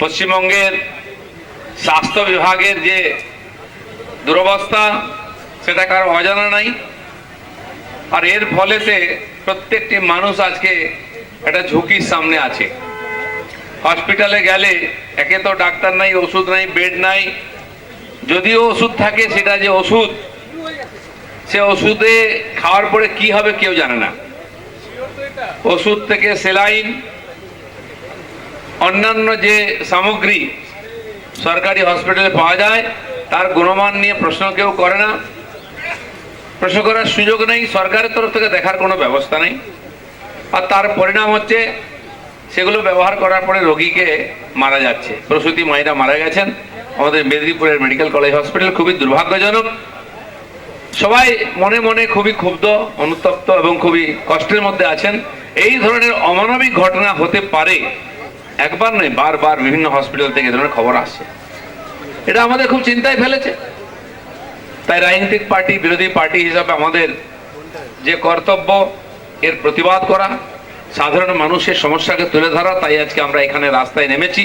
পশ্চিমবঙ্গের স্বাস্থ্য বিভাগের যে দুরবস্থা, সেটা কারও অজানা নাই। আর এর ফলেতে প্রত্যেকটি মানুষ আজকে একটা ঝুঁকির সামনে আছে। হসপিটালে গেলে একে তো ডাক্তার নাই, ওষুধ নাই, বেড নাই। যদিও ওষুধ থাকে, সেটা যে ওষুধ, সে ওষুধে খাওয়ার পরে কি হবে কেউ জানে না। ওষুধ থেকে সেলাইন অন্যান্য যে সামগ্রী সরকারি হসপিটালে পাওয়া যায়, তার গুণমান নিয়ে প্রশ্ন কেউ করে না। প্রশ্ন করার সুযোগ নেই, সরকারের তরফ থেকে দেখার কোনো ব্যবস্থা নেই। আর তার পরিণাম হচ্ছে, সেগুলো ব্যবহার করার পরে রোগীকে মারা যাচ্ছে। প্রসূতি মায়েরা মারা গেছেন। আমাদের মেদিনীপুরের মেডিকেল কলেজ হসপিটাল খুবই দুর্ভাগ্যজনক। সবাই মনে মনে খুবই ক্ষুব্ধ, অনুতপ্ত এবং খুবই কষ্টের মধ্যে আছেন। এই ধরনের অমানবিক ঘটনা হতে পারে একবার নয়, বারবার বিভিন্ন হসপিটাল থেকে ধরনের খবর আসছে। এটা আমাদের খুব চিন্তায় ফেলেছে। তাই রাজনৈতিক পার্টি, বিরোধী পার্টি হিসাবে আমাদের যে কর্তব্য, এর প্রতিবাদ করা, সাধারণ মানুষের সমস্যাকে তুলে ধরা, তাই আজকে আমরা এখানে রাস্তায় নেমেছি।